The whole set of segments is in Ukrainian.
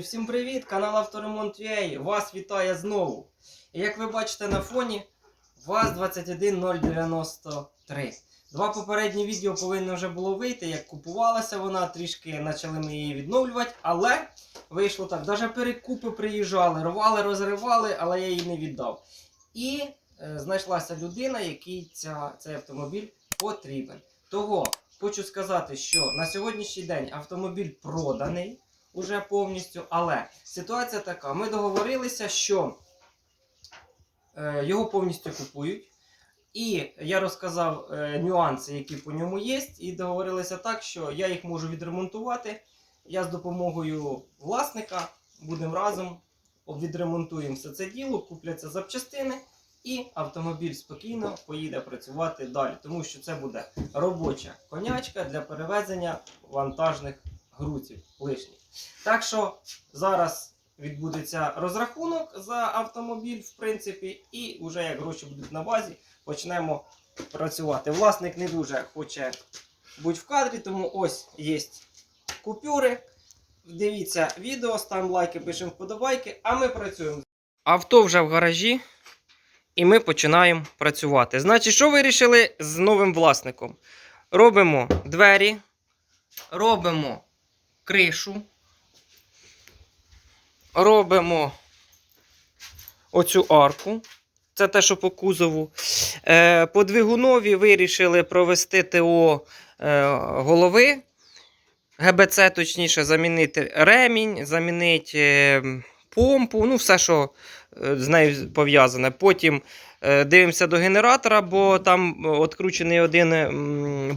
Всім привіт! Канал Авторемонт UA вас вітає знову. І як ви бачите на фоні, ВАЗ-21093. Два попередні відео повинно вже було вийти, як купувалася вона, трішки почали ми її відновлювати, але вийшло так. Навіть перекупи приїжджали, рвали, розривали, але я її не віддав. І е, знайшлася людина, якій ця, цей автомобіль потрібен. Того хочу сказати, що на сьогоднішній день автомобіль проданий уже повністю. Але ситуація така: ми договорилися, що е, його повністю купують. І я розказав е, нюанси, які по ньому є, і договорилися так, що я їх можу відремонтувати. Я з допомогою власника будемо разом відремонтуємо все це діло, купляться запчастини, і автомобіль спокійно поїде працювати далі, тому що це буде робоча конячка для перевезення вантажних грузів лишніх. Так що зараз відбудеться розрахунок за автомобіль, в принципі, і вже як гроші будуть на базі, почнемо працювати. Власник не дуже хоче бути в кадрі, тому ось є купюри. Дивіться відео, ставимо лайки, пишемо вподобайки, а ми працюємо. Авто вже в гаражі, і ми починаємо працювати. Значить, що вирішили з новим власником? Робимо двері, робимо кришу, робимо оцю арку. Це те, що по кузову. Е, по двигунові вирішили провести ТО е, голови. ГБЦ, точніше, замінити ремінь, замінити е, помпу, ну, все, що е, з нею пов'язане. Потім дивимося до генератора, бо там відкручений один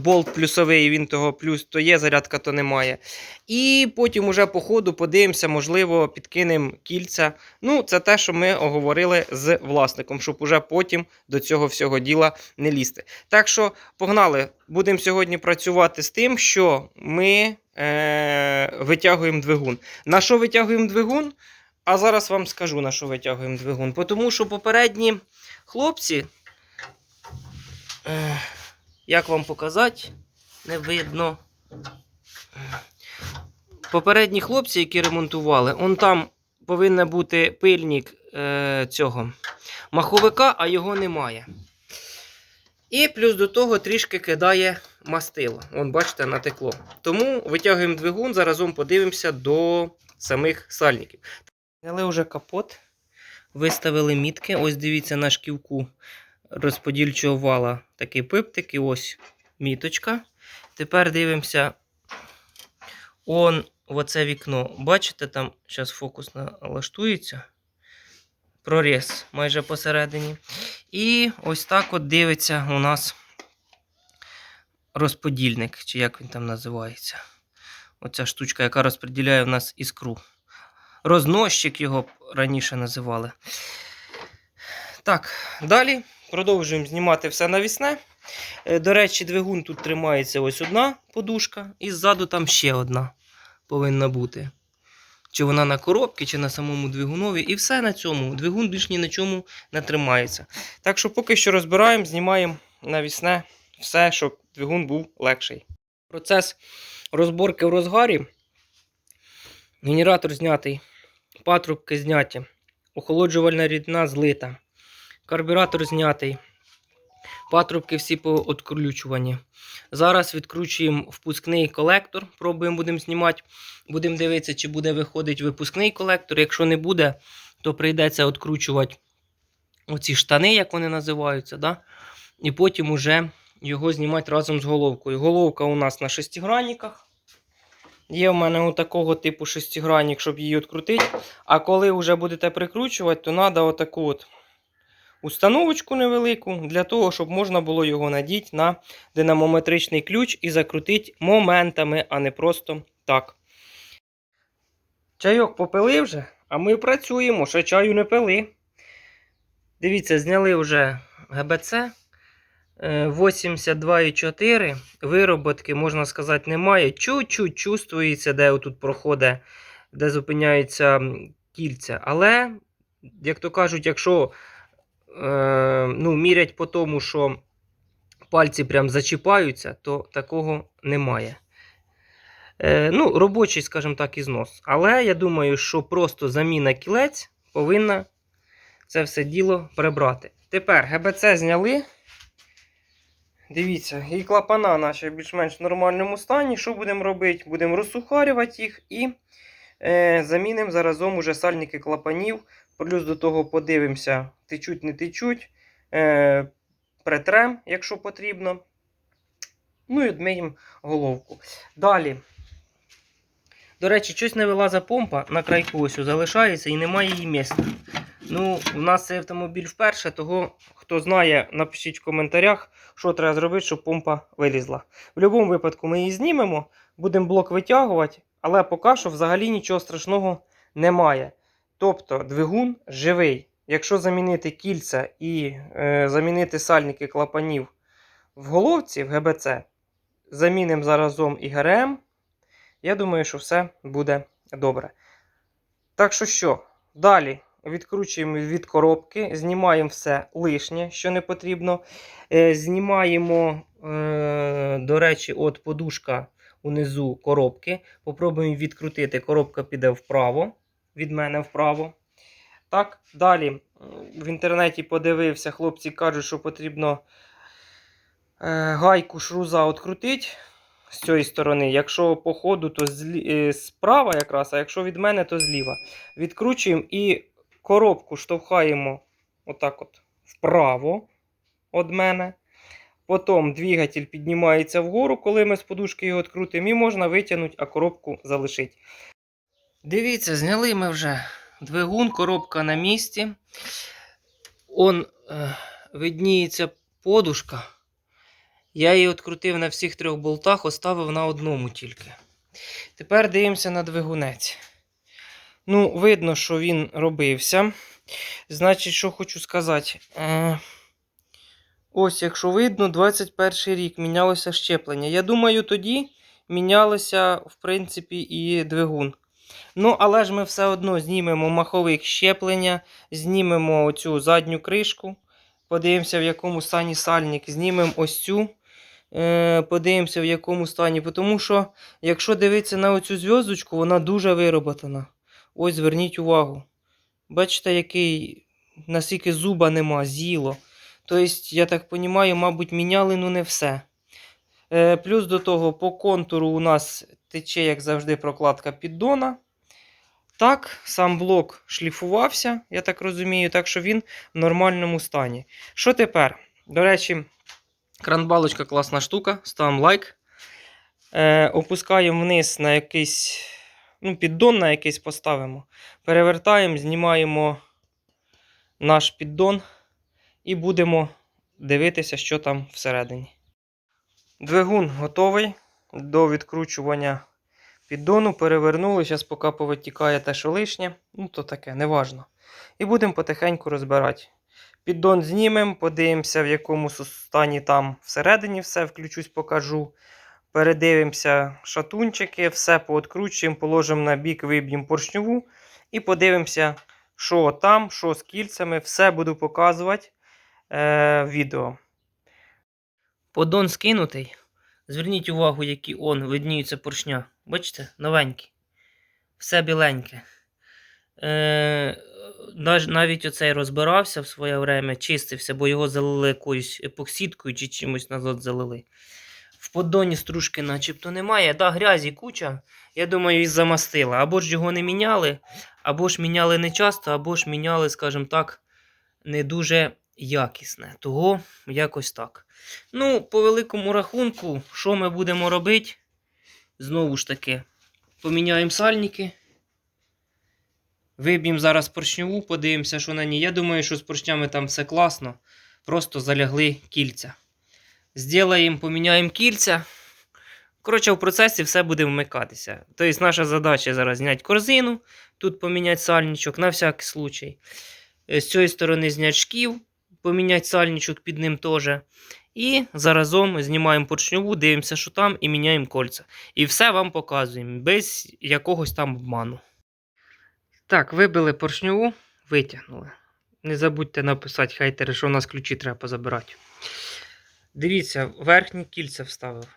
болт плюсовий, він того плюс то є, зарядка то немає. І потім уже по ходу подивимося, можливо, підкинемо кільця. Ну, це те, що ми оговорили з власником, щоб уже потім до цього всього діла не лізти. Так що, погнали, будемо сьогодні працювати з тим, що ми е- витягуємо двигун. На що витягуємо двигун? А зараз вам скажу, на що витягуємо двигун. Тому що попередні хлопці, як вам показати, не видно. Попередні хлопці, які ремонтували, он там повинен бути пильник е, цього маховика, а його немає. І плюс до того трішки кидає мастило. Вон, бачите, натекло. Тому витягуємо двигун, заразом подивимося до самих сальників. Зняли вже капот, виставили мітки. Ось дивіться на шківку розподільчого вала такий пиптик, і ось міточка. Тепер дивимося он в оце вікно. Бачите, там зараз фокус налаштується. Проріз майже посередині. І ось так от дивиться у нас розподільник, чи як він там називається. Оця штучка, яка розподіляє в нас іскру. Розносчик його раніше називали. Так, далі продовжуємо знімати все навісне. Е, До речі, двигун тут тримається ось одна подушка, і ззаду там ще одна повинна бути. Чи вона на коробці, чи на самому двигунові. І все на цьому. Двигун більш ні на чому не тримається. Так що поки що розбираємо, знімаємо навісне все, щоб двигун був легший. Процес розборки в розгарі. Генератор знятий, патрубки зняті, охолоджувальна рідина злита, карбюратор знятий. Патрубки всі пооткручувані. Зараз відкручуємо впускний колектор, пробуємо будемо знімати. Будемо дивитися, чи буде виходити випускний колектор. Якщо не буде, то прийдеться відкручувати оці штани, як вони називаються. Да? І потім уже його знімати разом з головкою. Головка у нас на шестигранниках. Є в мене отакого типу шестигранник, щоб її відкрутити. А коли вже будете прикручувати, то треба отаку от установочку невелику для того, щоб можна було його надіти на динамометричний ключ і закрутити моментами, а не просто так. Чайок попили вже, а ми працюємо, ще чаю не пили. Дивіться, зняли вже ГБЦ 82,4. Вироботки, можна сказати, немає. Чуть-чуть чувствується, де отут проходить, де зупиняються м, кільця. Але, як то кажуть, якщо е, ну, мірять по тому, що пальці прям зачіпаються, то такого немає. Е, ну, робочий, скажімо так, ізнос. Але я думаю, що просто заміна кілець повинна це все діло прибрати. Тепер ГБЦ зняли. Дивіться, і клапана наші більш-менш нормальному стані. Що будемо робити? Будемо розсухарювати їх і е, замінимо заразом уже сальники клапанів. Плюс до того подивимося, течуть, не течуть. Е, претрем, якщо потрібно. Ну і одмиємо головку. Далі. До речі, щось не вилазить помпа на крайку ось залишається і немає її місця. Ну, у нас цей автомобіль вперше, того, хто знає, напишіть в коментарях, що треба зробити, щоб помпа вилізла. В будь-якому випадку ми її знімемо, будемо блок витягувати, але поки що взагалі нічого страшного немає. Тобто двигун живий. Якщо замінити кільця і е, замінити сальники клапанів в головці в ГБЦ, замінимо заразом і ГРМ, я думаю, що все буде добре. Так що що, далі відкручуємо від коробки, знімаємо все лишнє, що не потрібно. Е, знімаємо, е, до речі, от подушка унизу коробки. Попробуємо відкрутити. Коробка піде вправо, від мене вправо. Так, далі в інтернеті подивився, хлопці кажуть, що потрібно е, гайку шруза відкрутити з цієї сторони. Якщо по ходу, то злі... справа якраз, а якщо від мене, то зліва. Відкручуємо і коробку штовхаємо отак от вправо від мене. Потім двигатель піднімається вгору, коли ми з подушки його відкрутимо, і можна витягнути, а коробку залишити. Дивіться, зняли ми вже двигун, коробка на місці. Он е, видніється подушка. Я її відкрутив на всіх трьох болтах, оставив на одному тільки. Тепер дивимося на двигунець. Ну, видно, що він робився. Значить, що хочу сказати. Е, ось, якщо видно, 21 рік мінялося щеплення. Я думаю, тоді мінялося, в принципі, і двигун. Ну, але ж ми все одно знімемо маховик щеплення, знімемо оцю задню кришку, подивимося, в якому стані сальник, знімемо ось цю, е, подивимося, в якому стані. Тому що, якщо дивитися на оцю зв'язочку, вона дуже вироботана. Ось зверніть увагу. Бачите, який, наскільки зуба нема, з'їло. Тобто, я так розумію, мабуть, міняли, ну не все. Е, плюс до того, по контуру у нас тече, як завжди, прокладка піддона. Так, сам блок шліфувався, я так розумію, так що він в нормальному стані. Що тепер? До речі, кранбалочка класна штука, ставимо лайк. Е, опускаємо вниз на якийсь, ну, піддон на якийсь поставимо. Перевертаємо, знімаємо наш піддон і будемо дивитися, що там всередині. Двигун готовий до відкручування піддону. Перевернули. Зараз поки повитікає те, що лишнє. Ну, то таке, неважно. І будемо потихеньку розбирати. Піддон знімемо, подивимося, в якому стані там всередині все, включусь, покажу. Передивимося шатунчики, все пооткручуємо, положимо на бік, виб'ємо поршньову і подивимося, що там, що з кільцями. Все буду показувати е, в відео. Поддон скинутий. Зверніть увагу, які он видніються поршня. Бачите, новенькі. Все біленьке. Е, навіть оцей розбирався в своє время, чистився, бо його залили якоюсь епоксидкою чи чимось назад залили. Поддоні стружки начебто немає. Да, грязі куча. Я думаю, і замастила. Або ж його не міняли, або ж міняли не часто, або ж міняли, скажімо так, не дуже якісне. Того якось так. Ну, по великому рахунку, що ми будемо робити? Знову ж таки, поміняємо сальники. Виб'ємо зараз поршньову, подивимося, що на ній. Я думаю, що з поршнями там все класно. Просто залягли кільця. Зділаємо, поміняємо кільця. Коротше, в процесі все буде вмикатися. Тобто, наша задача зараз зняти корзину, тут поміняти сальничок на всякий случай. Е, З цієї сторони зняти шків, поміняти сальничок під ним теж. І заразом знімаємо поршньову, дивимося, що там, і міняємо кольця. І все вам показуємо, без якогось там обману. Так, вибили поршньову, витягнули. Не забудьте написати хейтери, що у нас ключі треба позабирати. Дивіться, верхні кільця вставив.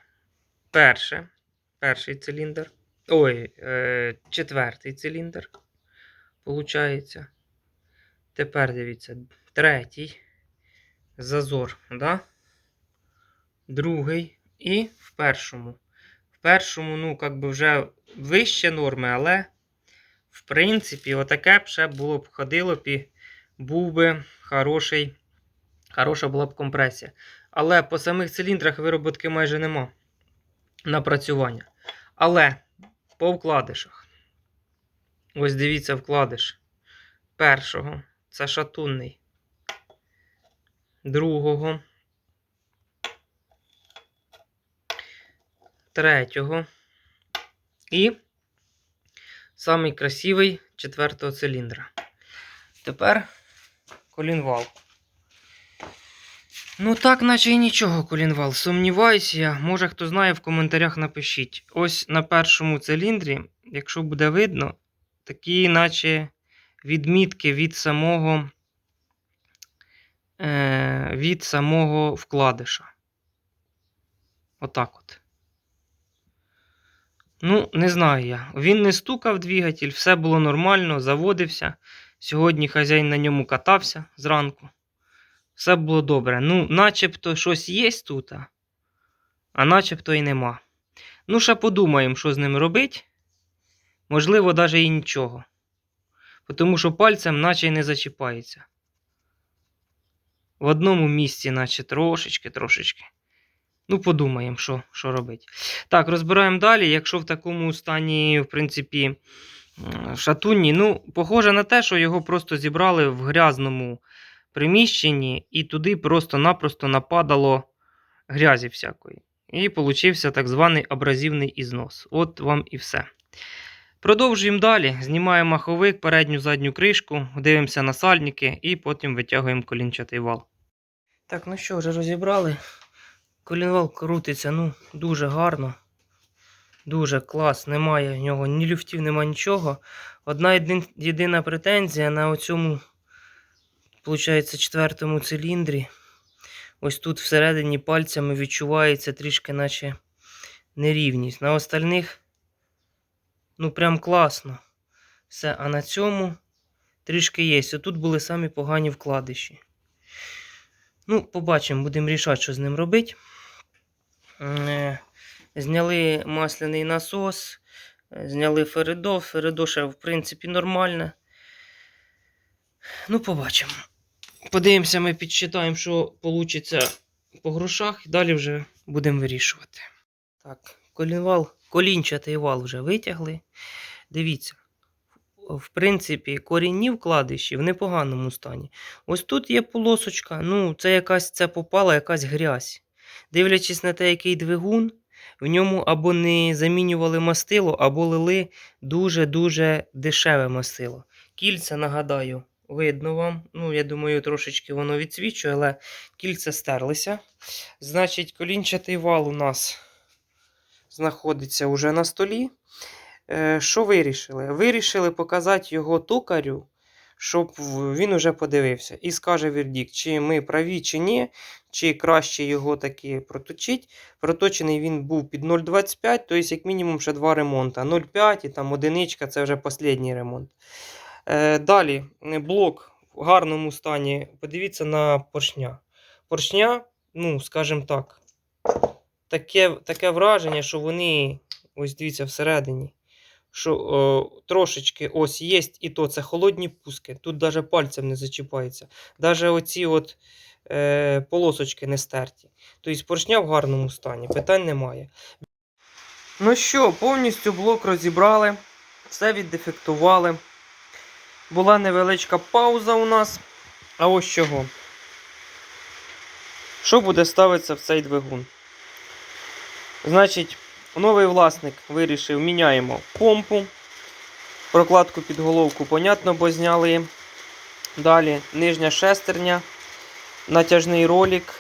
Перше, перший циліндр. Ой, е, четвертий циліндр. Получається. Тепер дивіться, третій зазор, да? другий і в першому. В першому, ну, як би вже вище норми, але в принципі, отаке б ще було б ходило б і був би хороший, хороша була б компресія. Але по самих циліндрах вироботки майже нема напрацювання. Але по вкладишах. Ось дивіться вкладиш. Першого це шатунний. Другого. Третього. І самий красивий четвертого циліндра. Тепер колінвал. Ну так, наче і нічого, колінвал. Сумніваюся я. Може хто знає, в коментарях напишіть. Ось на першому циліндрі, якщо буде видно, такі, наче відмітки від самого, е, від самого вкладиша. Отак от. Ну, не знаю я. Він не стукав двигатель, все було нормально, заводився. Сьогодні хазяїн на ньому катався зранку. Все було добре. Ну, начебто щось є тут, а- начебто і нема. Ну, ще подумаємо, що з ним робити. Можливо, навіть і нічого. Тому що пальцем наче й не зачіпається. В одному місці, наче трошечки, трошечки. Ну, подумаємо, що, що робити. Так, розбираємо далі. Якщо в такому стані, в принципі, шатунні, ну, похоже на те, що його просто зібрали в грязному приміщенні, і туди просто-напросто нападало грязі всякої. І получився так званий абразивний ізнос. От вам і все. Продовжуємо далі. Знімаємо маховик, передню задню кришку, дивимося на сальники і потім витягуємо колінчатий вал. Так, ну що, вже розібрали. Колінвал крутиться ну, дуже гарно. Дуже клас. Немає в нього ні люфтів, немає нічого. Одна єдина претензія на оцьому, виходить, четвертому циліндрі. Ось тут всередині пальцями відчувається трішки, наче нерівність. На остальних, ну, прям класно. Все, а на цьому трішки є. Отут були самі погані вкладиші. Ну, побачимо, будемо рішати, що з ним робити. Е, Зняли масляний насос, зняли Фередо. Фередо ще, в принципі, нормальне. Ну, побачимо. Подивимося, ми підсчитаємо, що вийде по грошах, і далі вже будемо вирішувати. Так, колінвал, колінчатий вал вже витягли. Дивіться. В принципі, корінні вкладиші в непоганому стані. Ось тут є полосочка, ну, це якась це попала якась грязь. Дивлячись на те, який двигун, в ньому або не замінювали мастило, або лили дуже-дуже дешеве мастило. Кільця, нагадаю, видно вам. Ну, я думаю, трошечки воно відсвічує, але кільця стерлися. Значить, колінчатий вал у нас знаходиться уже на столі. Е, Що вирішили? Вирішили показати його токарю, щоб він уже подивився і скаже вердикт, чи ми праві, чи ні, чи краще його таки проточити. Проточений він був під 0,25, тобто, як мінімум, ще два ремонти. 0,5 і там одиничка це вже останній ремонт. Е, Далі е, блок в гарному стані. Подивіться на поршня. Поршня, ну, скажімо так, таке, таке враження, що вони, ось дивіться, всередині що о, трошечки ось є, і то це холодні пуски. Тут навіть пальцем не зачіпається. Навіть оці от, е, полосочки не стерті. Тобто поршня в гарному стані, питань немає. Ну що, повністю блок розібрали, все віддефектували. Була невеличка пауза у нас. А ось чого. Що буде ставитися в цей двигун? Значить, Новий власник вирішив, міняємо помпу. Прокладку під головку, понятно, бо зняли. Далі нижня шестерня, натяжний ролик,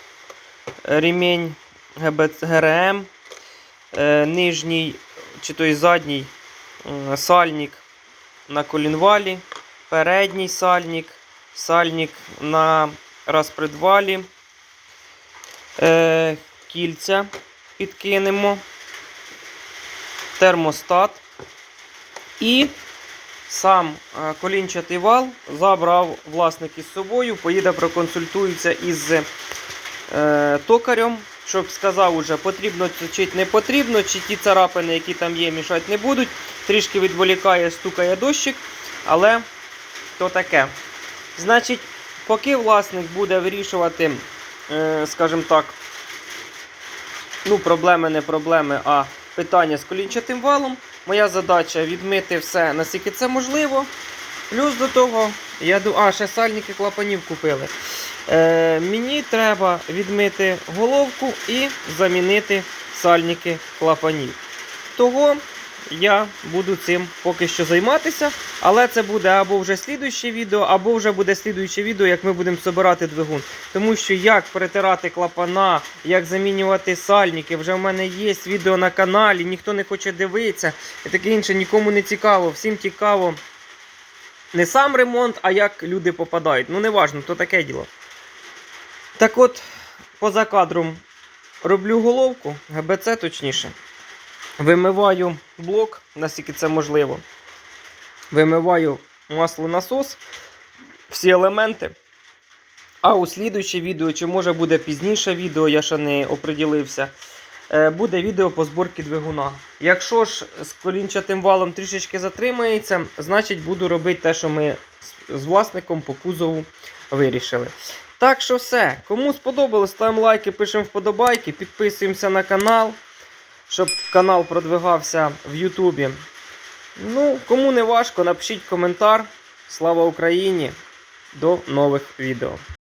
ремінь ГРМ, е, нижній чи той задній сальник на колінвалі, передній сальник, сальник на розпредвалі, е, кільця підкинемо. Термостат. І сам е, колінчатий вал забрав власник із собою, поїде проконсультується із е, токарем, щоб сказав уже, потрібно чи не потрібно, чи ті царапини, які там є, мішати не будуть. Трішки відволікає, стукає дощик, але то таке. Значить, поки власник буде вирішувати, е, скажімо так, ну, проблеми, не проблеми, а питання з колінчатим валом. Моя задача відмити все, наскільки це можливо. Плюс до того, я думаю, а, ще сальники клапанів купили. Е, мені треба відмити головку і замінити сальники клапанів. Того я буду цим поки що займатися, але це буде або вже слідуюче відео, або вже буде слідуюче відео, як ми будемо збирати двигун. Тому що як перетирати клапана, як замінювати сальники, вже в мене є відео на каналі, ніхто не хоче дивитися і таке інше, нікому не цікаво. Всім цікаво не сам ремонт, а як люди попадають. Ну, не важно, то таке діло. Так от, поза кадром роблю головку, ГБЦ точніше. Вимиваю блок, наскільки це можливо. Вимиваю маслонасос, всі елементи. А у слідуюче відео, чи може буде пізніше відео, я ще не оприділився. е, Буде відео по зборці двигуна. Якщо ж з колінчатим валом трішечки затримається, значить буду робити те, що ми з- власником по кузову вирішили. Так що все. Кому сподобалось, ставимо лайки, пишемо вподобайки, підписуємося на канал, щоб канал продвигався в Ютубі. Ну, кому не важко, напишіть коментар. Слава Україні! До нових відео.